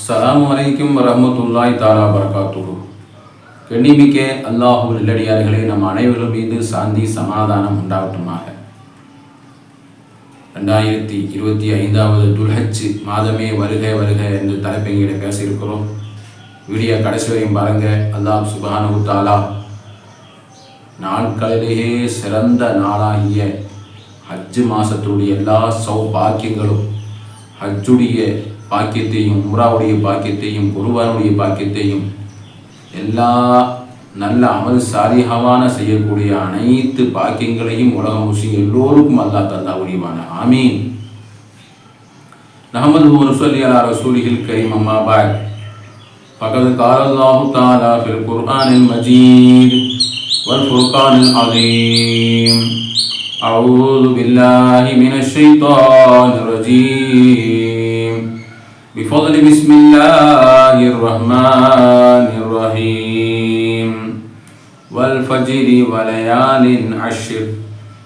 அஸ்லாம் அலைக்கும் வரஹ்மத்துல்லாஹி தாலா பரகாத்துஹு கண்ணிமிக்க அல்லாஹு நல்லடியார்களே நம் அனைவரும் மீது சாந்தி சமாதானம் உண்டாகட்டுமாக. ரெண்டாயிரத்தி இருபத்தி ஐந்தாவது துல்ஹஜ் மாதமே வருக வருக என்று தலைப்பெங்கிட பேசியிருக்கிறோம். வீடியோ கடைசி வரையும் பாருங்க. அல்லாஹ் சுபானு தாலா நாட்களிலேயே சிறந்த நாளாகிய ஹஜ்ஜு மாதத்துடைய எல்லா சௌபாக்கியங்களும் ஹஜ்ஜுடைய பாக்கியத்தையும் உம்ராவுடைய பாக்கியத்தையும் குருவானுடைய பாக்கியத்தையும் எல்லா நல்ல அமல் சாலிகமான செய்யக்கூடிய அனைத்து பாக்கியங்களையும் உலக முஸ்லிம் எல்லோருக்கும் அல்லாஹ் தந்தா உரியவான ஆமீன் நஹமது ரசூலி அலா ரசூலிஹில் கரீம் அம்மா பாய் فقد قال الله تعالى في القرآن المجيد والفرقان العظيم أعوذ بالله من الشيطان الرجيم بفضل بسم الله الرحمن الرحيم والفجر وليال عشر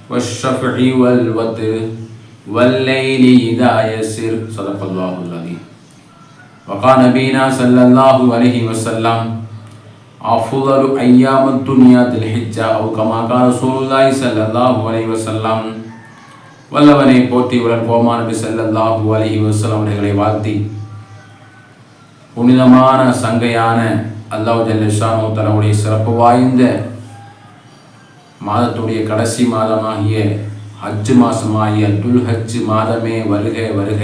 والشفع والوتر والليل إذا يسر صدق الله العظيم وقال نبينا صلى الله عليه وسلم أفضل أيام الدنيا ذي الحجة أو كما قال رسول الله صلى الله عليه وسلم வல்லவனை போற்றி உடன் கோமான நபி ஸல்லல்லாஹு அலைஹி வஸல்லம் அவர்களை வாழ்த்தி புனிதமான சங்கையான அல்லாஹ் ஜல்லிஷானோ தலவுடைய சிறப்பு வாய்ந்த மாதத்துடைய கடைசி மாதமாகிய ஹஜ் மாதமாகிய துல் ஹஜ் மாதமே வருக வருக.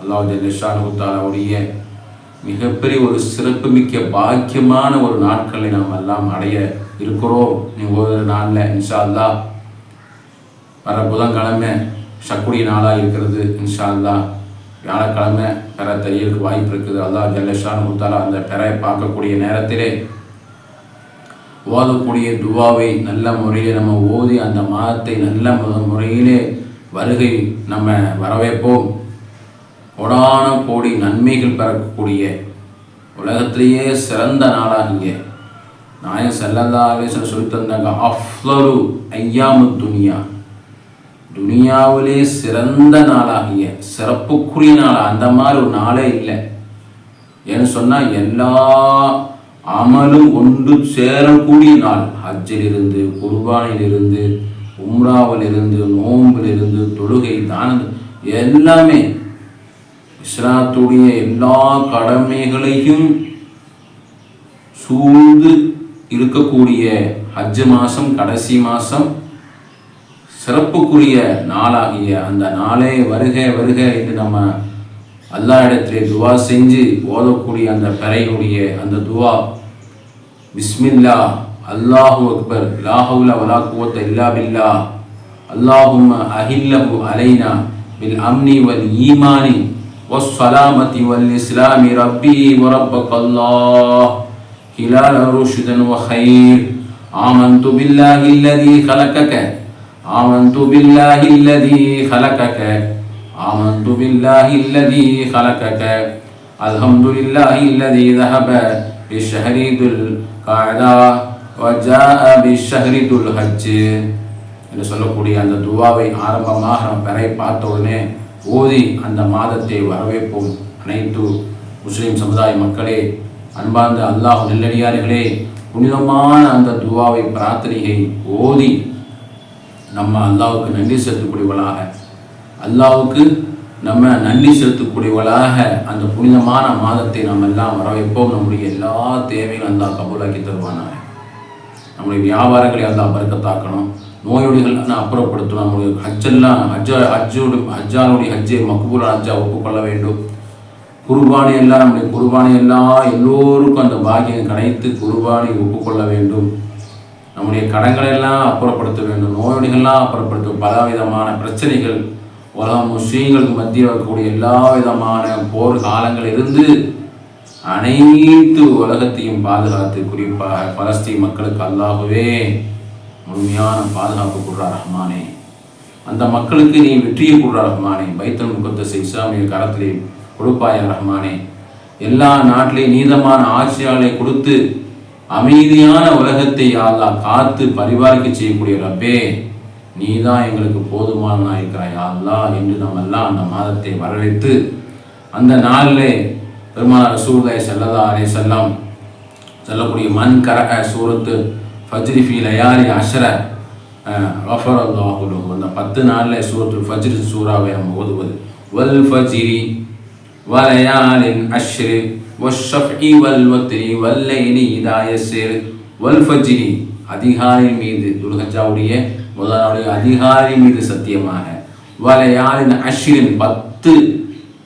அல்லாஹ் ஜல்லிஷானோ தாலாவுடைய மிகப்பெரிய ஒரு சிறப்புமிக்க பாக்கியமான ஒரு நாட்களை நாம் எல்லாம் அடைய இருக்கிறோம். நீ ஒரு நாளில் இன்ஷா அல்லா வர புதன்கிழமை சக்குடி நாளாக இருக்கிறது இன்ஷா அல்லா வியாழக்கிழமை பெற தெரியறதுக்கு வாய்ப்பு இருக்குது. அல்லா ஜல்லஷான் முத்தாலா அந்த பெறை பார்க்கக்கூடிய நேரத்திலே ஓதக்கூடிய துவாவை நல்ல முறையில் நம்ம ஓதி அந்த மாதத்தை நல்ல முறையிலே வருகை நம்ம வரவேற்போம். கொடான கோடி நன்மைகள் பெறக்கூடிய உலகத்திலேயே சிறந்த நாளாகிய நாயன் செல்லல்லா சொல்லி தந்தாங்க அஃப்லரு ஐயாமு துனியா. துனியாவிலே சிறந்த நாளாகிய சிறப்புக்குரிய நாள்? அந்த மாதிரி ஒரு நாளே இல்லை. ஏன்னு சொன்னால் எல்லா அமலும் ஒன்று சேரக்கூடிய நாள். ஹஜ்ஜிலிருந்து குர்பானிலிருந்து குர்பானில் இருந்து தொழுகை தானம் எல்லாமே இஸ்லாத்துடைய எல்லா கடமைகளையும் சூழ்ந்து இருக்கக்கூடிய ஹஜ்ஜு மாதம் கடைசி மாதம் சிறப்புக்குரிய நாளாகிய அந்த நாளே வருக வருக என்று நம்ம அல்லா இடத்திலே துவா செஞ்சு ஓதக்கூடிய அந்த பெறையுடைய அந்த துவா பிஸ்மில்லா அல்லாஹு அக்பர் லாஹவுல வலா குவத்த இல்லா பில்லா அல்லாஹும்ம அஹில்லஹு அலைனா பில் அம்னி வல் ஈமானி والسلامة والإسلام ربي وربك الله خلال رشد وخير آمنت بالله الذي خلقك آمنت بالله الذي خلقك آمنت بالله الذي خلقك الحمد لله الذي ذهب بالشهر ذو القعدة وجاء بالشهر ذو الحج என்று சொல்லக்கூடிய அந்த துவாவை ஆரம்பமாக நம்ம பெறை பார்த்த உடனே ஓதி அந்த மாதத்தை வரவேற்போம் அனைத்து முஸ்லிம் சமுதாய மக்களே அன்பார்ந்த அல்லாஹ் நெல்லடியார்களே புனிதமான அந்த துவாவை பிரார்த்தனையை ஓதி நம்ம அல்லாவுக்கு நன்றி செலுத்தக்கூடியவளாக. அல்லாவுக்கு நம்ம நன்றி செலுத்தக்கூடியவளாக அந்த புனிதமான மாதத்தை நாம் எல்லாம் வரவேற்போம். நம்முடைய எல்லா தேவைகளும் அல்லா கபூலாக்கி தருவானாக. நம்முடைய வியாபாரங்களை அல்லா பறக்கத்தாக்கணும். நோயொடிகள் அப்புறப்படுத்தணும். நம்முடைய ஹஜ்ஜெல்லாம் ஹஜ்ஜ ஹஜ்ஜோடு ஹஜ்ஜானுடைய ஹஜ்ஜை மக்பூல் ஹஜ்ஜா ஒப்புக்கொள்ள வேண்டும். குர்பானி எல்லாம் நம்முடைய குர்பானி எல்லாம் எல்லோருக்கும் அந்த பாக்கியம் கிடைத்து குர்பானி ஒப்புக்கொள்ள வேண்டும். நம்முடைய கடன்களை எல்லாம் அப்புறப்படுத்த வேண்டும். நோயொடிகள்லாம் அப்புறப்படுத்தும். பல விதமான பிரச்சனைகள் உலகம் முஸ்லீம்களுக்கு மத்தியில் இருக்கக்கூடிய எல்லா விதமான போர் காலங்களிலிருந்து அனைத்து உலகத்தையும் பாதுகாத்து குறிப்பாக பலஸ்தீன் மக்களுக்கு அல்லாகவே முழுமையான பாதுகாப்பு கொடுறா ரஹ்மானே. அந்த மக்களுக்கு நீ வெற்றியை கொடுறா ரஹ்மானே. பைத்தல் முகத்தசை இஸ்லாமிய கரத்திலே கொடுப்பாயா ரஹ்மானே. எல்லா நாட்டிலேயும் நீதமான ஆட்சியாளர்களை கொடுத்து அமைதியான உலகத்தை யாழ்லா காத்து பரிபாலிக்க செய்யக்கூடிய ரப்பே நீ தான் எங்களுக்கு போதுமானவனாக இருக்கிறாய். அல்லா என்று நம்ம எல்லாம் அந்த மாதத்தை வரவேற்று அந்த நாளிலே பெருமாள் ரசூலுல்லாஹி செல்லதா அரே செல்லம் சொல்லக்கூடிய மண் கரக சூரத்து ஃபஜ்ரி ஃபி லயாரி அஷர ரஃபர் அல்லாஹு அந்த பத்து நாளில் சூரத்து ஃபஜ்ரி சூறாவை நம்ம ஓதுவது. வல் ஃபஜ்ரி வலயாலின் அஷ்ரு வஷ்ஷஃபி வல் வத்ரி வல்லைலி இதா வல் ஃபஜ்ரி அதிகாரி மீது துல்ஹஜாவுடைய முதலாவுடைய அதிகாரி மீது சத்தியமாக வலயாலின் அஷ்ரின் பத்து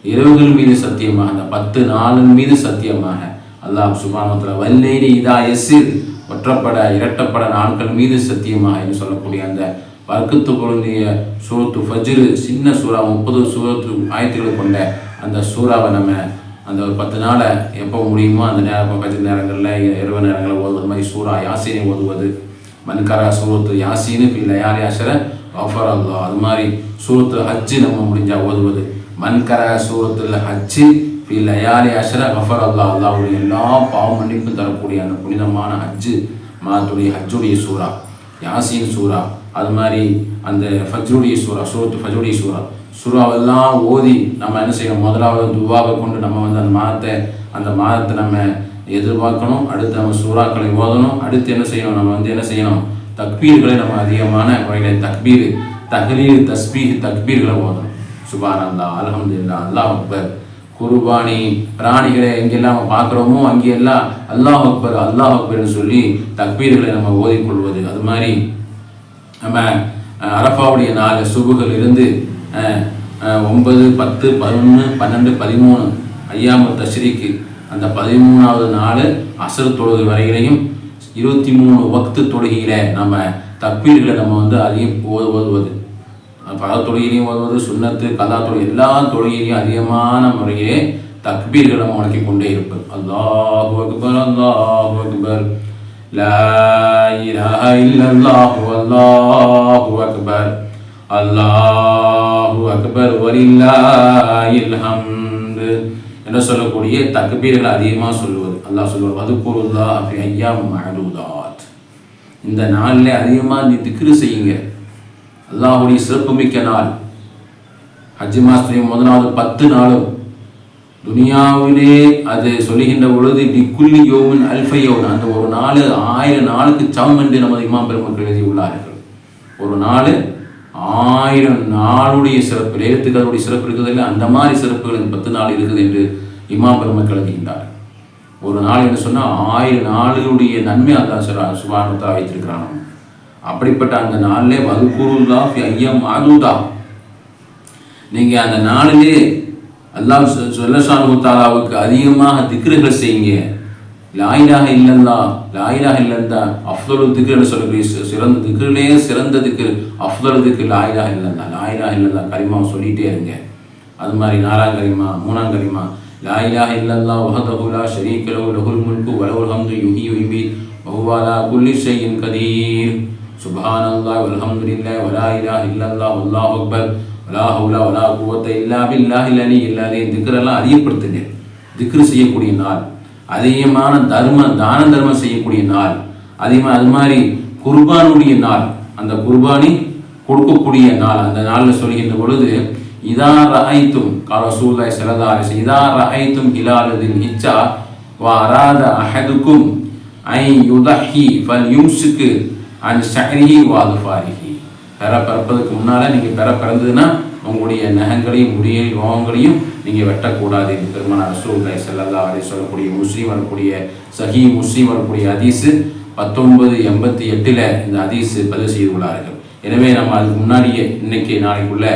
இரவுகள் மீது சத்தியமாக அந்த பத்து நாளின் மீது சத்தியமாக அல்லாஹ் சுபானத்தில் வல்லேரி இதா எசிர் ஒற்றப்பட இரட்டப்பட நாட்கள் மீது சத்தியமாக என்று சொல்லக்கூடிய அந்த வர்க்கத்து பொருந்திய சூரத்து ஃபஜ்ரு சின்ன சூறா முப்பது சூரத்து ஆயத்துக்களை கொண்ட அந்த சூறாவை நம்ம அந்த ஒரு பத்து நாளை எப்போ முடியுமோ அந்த நேரம் பத்து நேரங்களில் இரவு நேரங்களில் ஓதுவது மாதிரி சூறா யாசினை ஓதுவது. மன்கரா சூரத்து யாசின்னு இல்லை யார் அஷர ஆஃபர் அல்லா அது மாதிரி சூரத்து ஹஜ்ஜு நம்ம முடிஞ்சால் ஓதுவது. மன்கர சூரத்தில் ஹஜ்ஜு இல்லை யார் யாசர கஃபர் அல்லா அல்லாவுடைய எல்லா பாவம் மன்னிப்பும் தரக்கூடிய அந்த புனிதமான ஹஜ்ஜு மாத்துடைய ஹஜ்ஜுடைய சூறா யாசின் சூறா. அது மாதிரி அந்த ஃபஜ்ருடைய சூறா சூரத்து ஃபஜ்ருடைய சூறா. சூறாவெல்லாம் ஓதி நம்ம என்ன செய்யணும்? முதலாவது துவாவை கொண்டு நம்ம வந்து அந்த மாதத்தை அந்த மாதத்தை நம்ம எதிர்பார்க்கணும். அடுத்து நம்ம சூறாக்களை ஓதணும். அடுத்து என்ன செய்யணும்? நம்ம வந்து என்ன செய்யணும்? தக்பீர்களை நம்ம அதிகமான முறையில் தக்பீர் தஹ்லீல் தஸ்பீர் தக்பீர்களை ஓதணும். சுபான் அல்லா அலமதுல்லா அல்லாஹ் அக்பர். குருபானி பிராணிகளை எங்கெல்லாம் பார்க்குறோமோ அங்கெல்லாம் அல்லாஹ் அக்பர் அல்லாஹ் அக்பர்னு சொல்லி தக்பீர்களை நம்ம ஓதிக்கொள்வது. அது மாதிரி நம்ம அரப்பாவுடைய நாலு சுபுகள் இருந்து ஒன்பது பத்து பதினொன்று பன்னெண்டு பதிமூணு ஐயாம தஷ்ரீக்கு அந்த பதிமூணாவது நாள் அசர் தொழுகை வரையிலையும் இருபத்தி மூணு வக்து தொழுகையில் நம்ம தக்பீர்களை நம்ம வந்து அதிகம் ஓதுவது. பல தொழுகையிலையும் ஓதுவது சுண்ணத்து கதா தொழில் எல்லா தொழுகையிலையும் அதிகமான முறையிலே தக்பீர்களை நம்ம வழங்கிக் கொண்டே இருப்பது. அல்லாஹ் அக்பர் அல்லாஹு அக்பர். لا إله إلا الله والله அக்பர் அல்லாஹு அக்பர் வலில்லாஹில் ஹம்து என்று சொல்லக்கூடிய தக்பீர்களை அதிகமாக சொல்லுவது. அல்லாஹ் சொல்லுவார் வதுக்குருல்லா அப்படி ஐயா மஹலூதாத் இந்த நாளில் அதிகமாக நீ திக்ரு செய்யுங்க. அல்லாஹுடைய சிறப்புமிக்க நாள். ஹஜ் மாசத்துடைய முதலாவது பத்து நாளும் துனியாவிலே அது சொல்லுகின்ற பொழுது டிக்குல்லி யோமின் அல்ஃபையோன் அந்த ஒரு நாள் ஆயிரம் நாளுக்கு சமம் என்று நமது இமாம் பெருமக்கள் எழுதியுள்ளார்கள். ஒரு நாள் ஆயிரம் நாளுடைய சிறப்பு நேரத்துக்கு அதனுடைய சிறப்பு இருக்குதில்லை அந்த மாதிரி சிறப்புகள் இந்த பத்து நாள் இருக்குது என்று இமாம் பெருமக்கள் எழுதுகின்றார் ஒரு நாள் என்று சொன்னால் ஆயிரம் நாளுடைய நன்மை அந்த சொல்ல சுபானத்தாக வைத்திருக்கிறான். அப்படிப்பட்ட அந்த நாளிலே வகுக்குருல்லா ஐயம் ஆதுதா நீங்கள் அந்த நாளிலே அல்லாஹ் சொல்லசானு தாலாவுக்கு அதிகமாக திக்ருகள் செய்யுங்க. லாயிலாக இல்லல்லா லாயிலாக இல்லந்தா அஃப்தலு திக்ருன்னு சொல்லக்கூடிய சிறந்த திக்ருலே சிறந்த திக்ரு அஃப்தலு திக்ரு லாயிலாக இல்லந்தா லாயிலாக இல்லந்தா கரிமாவை சொல்லிட்டே இருங்க. அது மாதிரி நாலாம் கரிமா மூணாம் கரிமா லாயிலாக இல்லல்லா வஹதஹு லா லகுல் லஹு லஹுல் முல்கு வலஹுல் ஹம்து யுஹி யுமீத் வஹுவ குல்லி ஷைஇன் கதீர். சுப்ஹானல்லாஹ் வல்ஹம்துலில்லாஹ் வலா இலாஹ இல்லல்லாஹ் வல்லாஹு அக்பர். வலா ஹவுல வலா குவத்த இல்லா பில்லாஹில் அலி இல்லாதே திக்ரெல்லாம் அதிகப்படுத்துங்க. திக்ரு செய்யக்கூடிய நாள். அதிகமான தர்ம தான தர்மம் செய்யக்கூடிய நாள். அதிகமாக அது மாதிரி குர்பானுடைய நாள். அந்த குர்பானி கொடுக்கக்கூடிய நாள். அந்த நாளில் சொல்கின்ற பொழுது இதா ரஹைத்தும் காலசூலாய் சிலதாரி இதா ரஹைத்தும் ஹிலாலுதின் ஹிச்சா வா அராத அஹதுக்கும் ஐ யுதஹி ஃபல் யும்சுக்கு அன் ஷஹரிஹி வாதுஃபாரிஹி பெற பிறப்பதுக்கு முன்னால் நீங்கள் பெற பிறந்ததுன்னா உங்களுடைய நகங்களையும் முடிய ரோகங்களையும் நீங்கள் வெட்டக்கூடாது. என்று பெருமான ரசூலுல்லாஹி செல்லல்லா அலைஹி சொல்லக்கூடிய முஸ்லீம் வரக்கூடிய சஹி முஸ்லீம் வரக்கூடிய ஹதீஸு பத்தொன்பது எண்பத்தி எட்டில் இந்த ஹதீஸு பதிவு செய்துள்ளார்கள் எனவே நம்ம அதுக்கு முன்னாடியே இன்னைக்கு நாளைக்குள்ள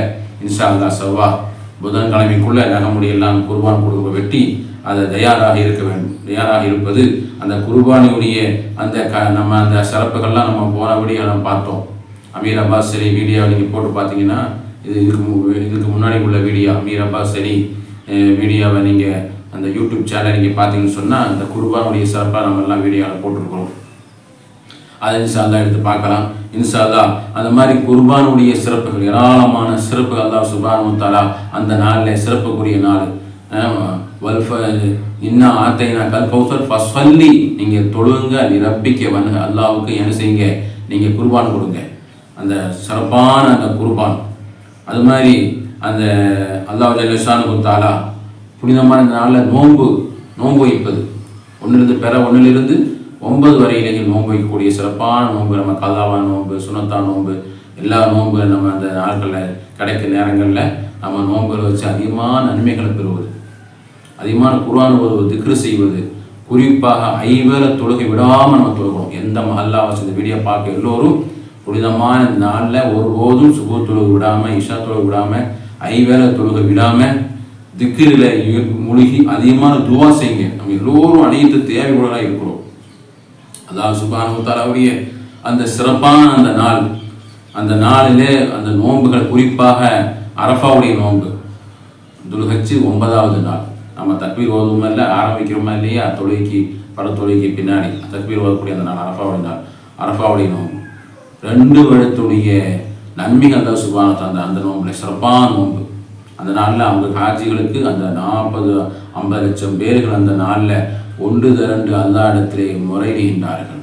இன்ஷா அல்லாஹ் புதன்கிழமைக்குள்ளே புதன்கிழமைக்குள்ள நகமுடியெல்லாம் குர்பான் கொடுக்க வெட்டி அதை தயாராக இருக்க வேண்டும். தயாராக இருப்பது அந்த குர்பானியுடைய அந்த க நம்ம அந்த சிறப்புகள்லாம் நம்ம போனபடியாக நம்ம பார்த்தோம். அமீர் அப்பாஸ் சரி வீடியோ நீங்கள் போட்டு பார்த்தீங்கன்னா இது இதுக்கு இதுக்கு முன்னாடி உள்ள வீடியோ அமீர் அப்பாஸ் சரி வீடியோவை நீங்கள் அந்த யூடியூப் சேனலை நீங்கள் பார்த்தீங்கன்னு சொன்னால் அந்த குர்பானுடைய சிறப்பாக நம்ம எல்லாம் வீடியோவில் போட்டிருக்கிறோம். அதை இன்ஷால்லா எடுத்து பார்க்கலாம். இன்ஷால்லா அந்த மாதிரி குர்பானுடைய சிறப்புகள் ஏராளமான சிறப்பு தான் சுபானுத்தாலா அந்த நாளில் சிறப்புக்குரிய நாள். அஹ் வல்ஃப இன்னா ஆத்தைனா கல் கௌசர் ஃபஸ்வல்லி நீங்கள் தொழுங்க நிரப்பிக்க வந்து அல்லாவுக்கு என்ன செய்யுங்க நீங்கள் குர்பான் கொடுங்க. அந்த சிறப்பான அந்த குர்பான். அது மாதிரி அந்த அல்லாஹ் ஜல்லஷானு தாலா புனிதமான இந்த நாளில் நோன்பு நோன்பு வைப்பது. ஒன்றிலிருந்து பெற ஒன்றிலிருந்து ஒன்பது வரையிலேயும் நோன்பு வைக்கக்கூடிய சிறப்பான நோன்பு நம்ம கல்லாவான நோன்பு சுனத்தா நோன்பு எல்லா நோன்பு நம்ம அந்த நாட்களில் கிடைக்க நேரங்களில் நம்ம நோன்புகளை வச்சு அதிகமான நன்மைகளை பெறுவது. அதிகமான குர்ஆன் ஒரு திக்ரு செய்வது. குறிப்பாக ஐவேள தொழுகை விடாமல் நம்ம தொழுகிறோம். எந்த மஹல்லா வச்சு இந்த வீடியோ பார்க்க எல்லோரும் புனிதமான நாளில் ஒருபோதும் சுப விடாமல் இஷா தொழுகை விடாமல் ஐவேளை தொழுக விடாமல் திக்கிரில் மூழ்கி அதிகமான துவா செய்யுங்க. நம்ம எல்லோரும் அனைத்து தேவையுள்ளதாக இருக்கிறோம். அதாவது சுபானுத்தாலாவுடைய அந்த சிறப்பான அந்த நாள் அந்த நாளிலே அந்த நோன்புகள் குறிப்பாக அரஃபாவுடைய நோன்பு துல்ஹஜ்ஜு ஒன்பதாவது நாள். நம்ம தக்பீர் ஓதுவோமா இல்லை ஆரம்பிக்கிறோமா இல்லையா தொழுகைக்கு பட தொழுகைக்கு பின்னாடி தக்பீர் ஓதக்கூடிய அந்த நாள் அரஃபாவுடைய நாள் அரஃபாவுடைய நோன்பு. ரெண்டு வருடத்துடைய நன்மைகள் தான் சுபானத்தை அந்த அந்த நோம்புல சிறப்பான நோன்பு. அந்த நாளில் அவங்க காட்சிகளுக்கு அந்த நாற்பது ஐம்பது லட்சம் பேர்கள் அந்த நாளில் ஒன்று திரண்டு அந்த இடத்திலே முறையிடுகின்றார்கள்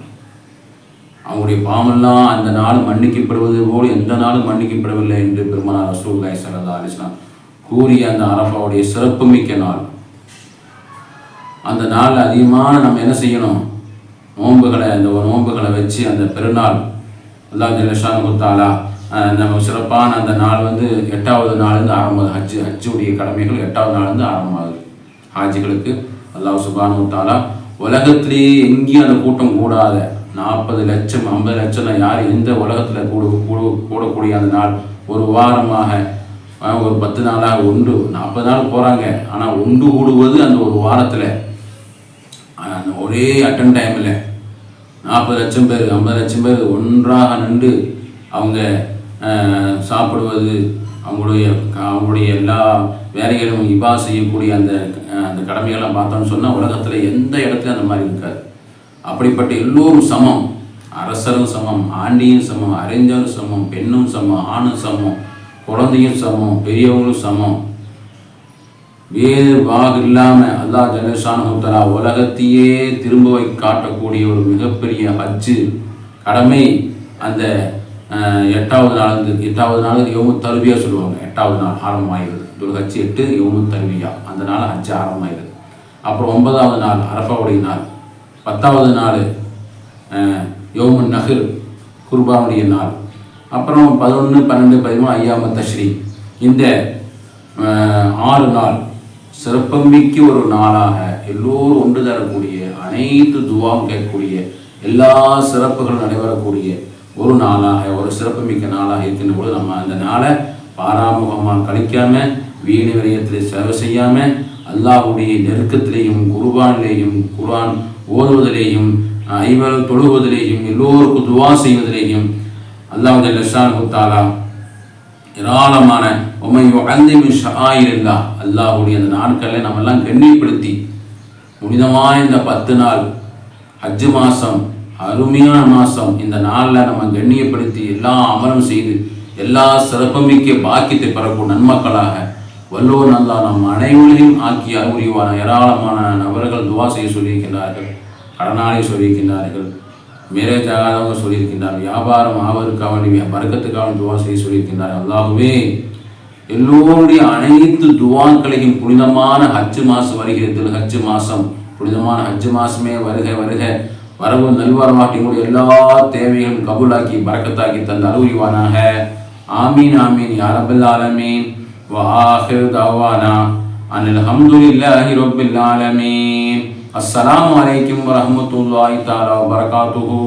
அவங்களுடைய பாவமெல்லாம் அந்த நாள் மன்னிக்கப்படுவது போல் எந்த நாளும் மன்னிக்கப்படவில்லை என்று பெருமானார் ரசூல்லாய் சரதா அலிஸ்லாம் கூறிய அந்த அரபாவுடைய சிறப்புமிக்க நாள். அந்த நாள் அதிகமான நம்ம என்ன செய்யணும்? நோன்புகளை அந்த நோன்புகளை வச்சு அந்த பெருநாள் அல்லா ஜலஷான் முத்தாலா நம்ம சிறப்பான அந்த நாள் வந்து எட்டாவது நாள்லேருந்து ஆரம்பம். ஹஜ்ஜு ஹஜ்ஜுடைய கடமைகள் எட்டாவது நாள்லேருந்து ஆரம்பமாகுது. ஹாஜிகளுக்கு அல்லாஹ் சுபானு முத்தாலா உலகத்திலேயே எங்கேயும் அந்த கூட்டம் கூடாத நாற்பது லட்சம் ஐம்பது லட்சம் யார் எந்த உலகத்தில் கூட கூட கூடக்கூடிய அந்த நாள்? ஒரு வாரமாக ஒரு பத்து நாளாக ஒன்று நாற்பது நாள் போகிறாங்க ஆனால் ஒன்று கூடுவது அந்த ஒரு வாரத்தில். அந்த ஒரே அட்டன் டைமில் நாற்பது லட்சம் பேர் ஐம்பது லட்சம் பேர் ஒன்றாக நின்று அவங்க சாப்பிடுவது அவங்களுடைய அவங்களுடைய எல்லா வேலைகளும் இபா செய்யக்கூடிய அந்த அந்த கடமைகள்லாம் பார்த்தோம்னு சொன்னால் உலகத்தில் எந்த இடத்துலையும் அந்த மாதிரி இருக்காது. அப்படிப்பட்ட எல்லோரும் சமம். அரசரும் சமம் ஆண்டியும் சமம் அறிஞரும் சமம் பெண்ணும் சமம் ஆணும் சமம் குழந்தையும் சமம் பெரியவங்களும் சமம். வேறு வாகு இல்லாமல் அல்லாஹ் ஜலஷானுத்தலா உலகத்தையே திரும்ப வை காட்டக்கூடிய ஒரு மிகப்பெரிய அச்சு கடமை அந்த எட்டாவது நாள் எட்டாவது நாள் எவ்வளோ தருவியா சொல்லுவாங்க. எட்டாவது நாள் ஆரம்பமாகிறது. ஒரு எட்டு எவ்வளோ தருவியா அந்த நாள் அச்சு ஆரம்பமாகிறது. அப்புறம் ஒன்பதாவது நாள் அரஃபாவுடைய நாள். பத்தாவது நாள் யோமு நகர் குர்பானுடைய நாள். அப்புறம் பதினொன்று பன்னெண்டு பதிமூணு ஐயாம தஸ்ரீ இந்த ஆறு நாள் சிறப்பம்பிக்கு ஒரு நாளாக எல்லோரும் ஒன்று தரக்கூடிய அனைத்து துவாவும் கேட்கக்கூடிய எல்லா சிறப்புகளும் நடைபெறக்கூடிய ஒரு நாளாக ஒரு சிறப்புமிக்க நாளாக இருக்கின்ற பொழுது நம்ம அந்த நாளை பாராமுகமாக கழிக்காம வீணு விரயத்தில் செலவு செய்யாம அல்லாஹ்வுடைய நெருக்கத்திலேயும் குர்பானிலேயும் குர்ஆன் ஓதுவதிலேயும் ஐவர் தொழுவதிலேயும் எல்லோருக்கும் துவா செய்வதிலேயும் அல்லாஹ் லஷான் குத்தாலா ஏராளமான உமை அந்திமின் ஷாயில்லா அல்லாஹுடைய அந்த நாட்களில் நம்ம எல்லாம் கண்ணியப்படுத்தி இந்த பத்து நாள் ஹஜ்ஜு மாதம் அருமையான மாதம் இந்த நாளில் நம்ம கண்ணியப்படுத்தி எல்லா அமலும் செய்து எல்லா சிறப்புமிக்க பாக்கியத்தை பெறக்கூடிய நன்மக்களாக வல்லோர் நல்லா நம் அனைவரையும் ஆக்கி அறிவுரிவான ஏராளமான நபர்கள் துவா செய்ய சொல்லியிருக்கின்றார்கள் கடனாளி சொல்லியிருக்கின்றார்கள் மேரேஜ் ஆகாதவங்க சொல்லியிருக்கின்றார் வியாபாரம் ஆவதற்காக வேண்டிய பறக்கத்துக்காக துவா செய்ய சொல்லியிருக்கின்றார் அல்லாகவே எல்லோருடைய அனைத்து துவான்களையும் புனிதமான ஹஜ்ஜு மாசம் வருகிறது. ஹஜ்ஜு மாசம் புனிதமான ஹஜ்ஜு மாசமே வருக வருக. வரவு நல்வரமாட்டிங்களுடைய எல்லா தேவைகளும் கபூலாக்கி பறக்கத்தாக்கி தந்த அலுவலிவானாக ஆமீன் ஆமீன். யாரபல் ஆலமீன். வாஹிர் தாவானா. அன் அல்ஹம்துலில்லாஹி ரப்பில் ஆலமீன். அஸ்ஸலாமு அலைக்கும் வரஹ்மத்துல்லாஹி தஆலா வபரகாத்துஹு